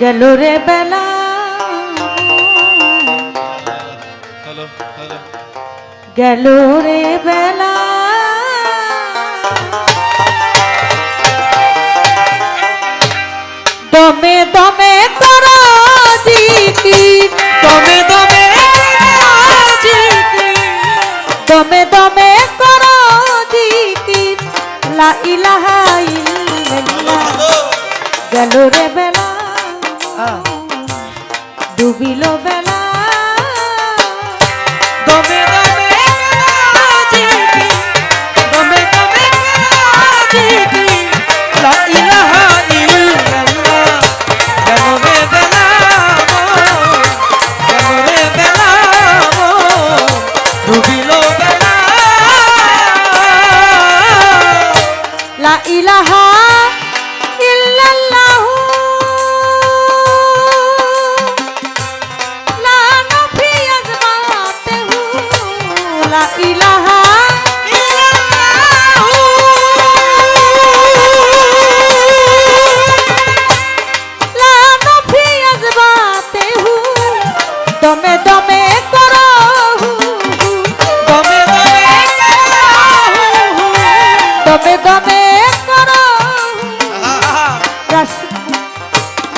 গেল রে বেলা। গেল রে বেলা। দমে দমে করো জিকির দমে দমে দমে দমে করো জিকির লা ইলাহা ইল্লাল্লাহ। গেল রে বেলা। ডুবিল বেলা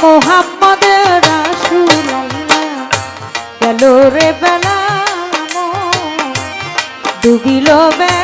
মোহাম্মদ রাসূলুল্লাহ গেল রে বেলা। ডুবিল বেলা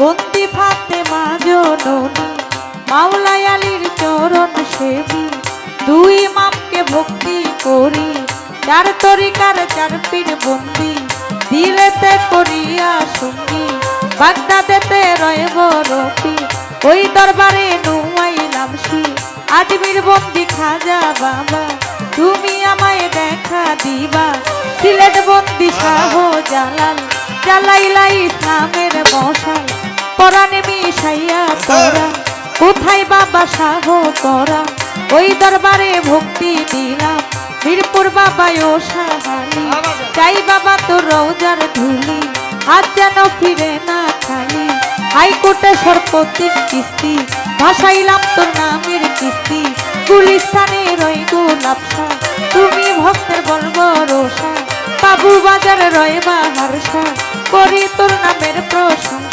বন্দি ফাতে মাজননী মাওলাই আলীর চরণ সেবী, দুই মামকে ভক্তি করি চার তরিকার চার পীর বন্দি, দিলেতে করিয়া সঙ্গী, বাগদাদেতে রয়েব রফি ওই দরবারে নুয়াইলাম শি আজমির বন্দি খাজা বাবা, তুমি আমায় দেখা দিবা, সিলেট বন্দি শাহ জালাল জ্বালাইলা ইসলামের মশাল পরাণে মিশাইয়া তোরা কোথায় বাবা শাহ তোরা ওই দরবারে ভক্তি দিলাম বীরপুর বাবা ও সাহালি চাই বাবা তোর রোজার ধুলি আজ যেন ফিরে না খালি। হাইকোর্টে সরপতির কিস্তি, ভাসাইলাম তোর নামের কিস্তি। গুলিস্তানে রই গোলাপসা তুমি ভক্তের বলব রোষা বাবু বাজার রয় বাহারসা করি তোর নামের প্রশংসা।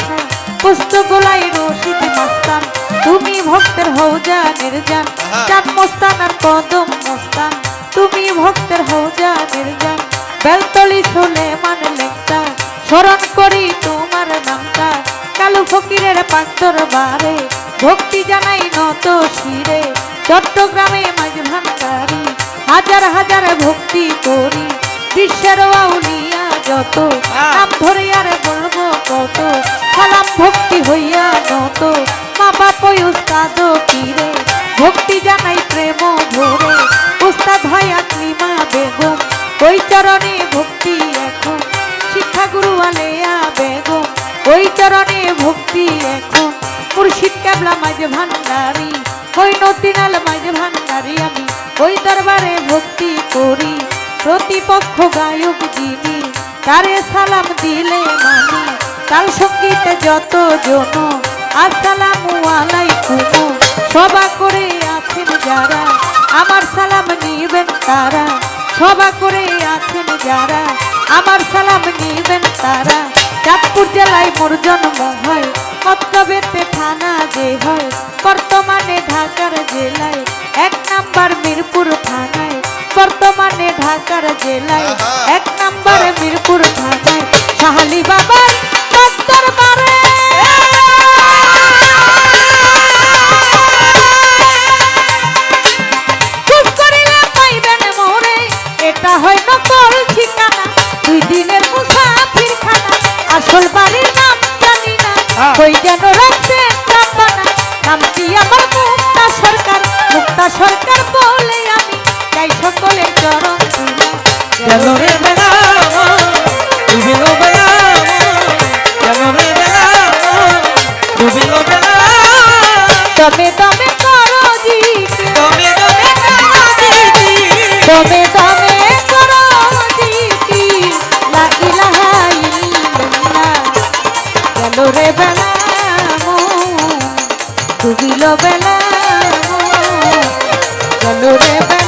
পুস্তক গোলাই রশিদ মাস্তান। তুমি ভক্তের হও জানের জান। চাঁদ মোস্তান আর কদম মোস্তান। তুমি ভক্তের হও জানের জান। বেলতলি সোলে মান লেখতা। স্মরণ করি তোমার নামটা কালু ফকিরের পাঁচর বারে ভক্তি জানাই নত শিরে। চট্টগ্রামে মাঝ ভান্ডারি হাজার হাজার ভক্তি করি। বিশ্বের আউলিয়া যত উস্তাদ কিরে ভক্তি জানাই প্রেম ভরে উস্তাদ হয় আকলিমা বেগম। ওই চরণে ভক্তি এখন। শিক্ষা গুরু আলেয়া বেগম। ওই চরণে ভক্তি এখন। মুর্শিদ কেবলা মাঝে ভান্ডারি। ওই নদিনাল মাঝে ভান্ডারি আমি। ওই দরবারে ভক্তি করি। প্রতিপক্ষ গায়ক যিনি কারে সালাম দিলে মানে। কাল সঙ্গীতে যত জন আসসালামু সবা করে আছেন যারা, আমার সালাম নিবেন তারা। সবা করে আছেন যারা, আমার সালাম নিবেন তারা। চাঁদপুর জেলায় মোর জন্ম হয় কর্তব্যতে থানা যে হয়। বর্তমানে ঢাকার জেলায়, এক নাম্বার মিরপুর থানায়। বর্তমানে ঢাকার জেলায়, এক নাম্বার মিরপুর থানায়। তাই সকলের চরণ তুলা গেল রে বেলা ডুবিল বেলা গেল রে বেলা ডুবিল বেলা দমে দমে করো কাঁদিছি দমে দমে করো জিকি লা ইলাহা ইল্লাল্লাহ গেল রে বেলা মন, ডুবিল বেলা রে বেলা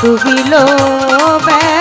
তুহিল বে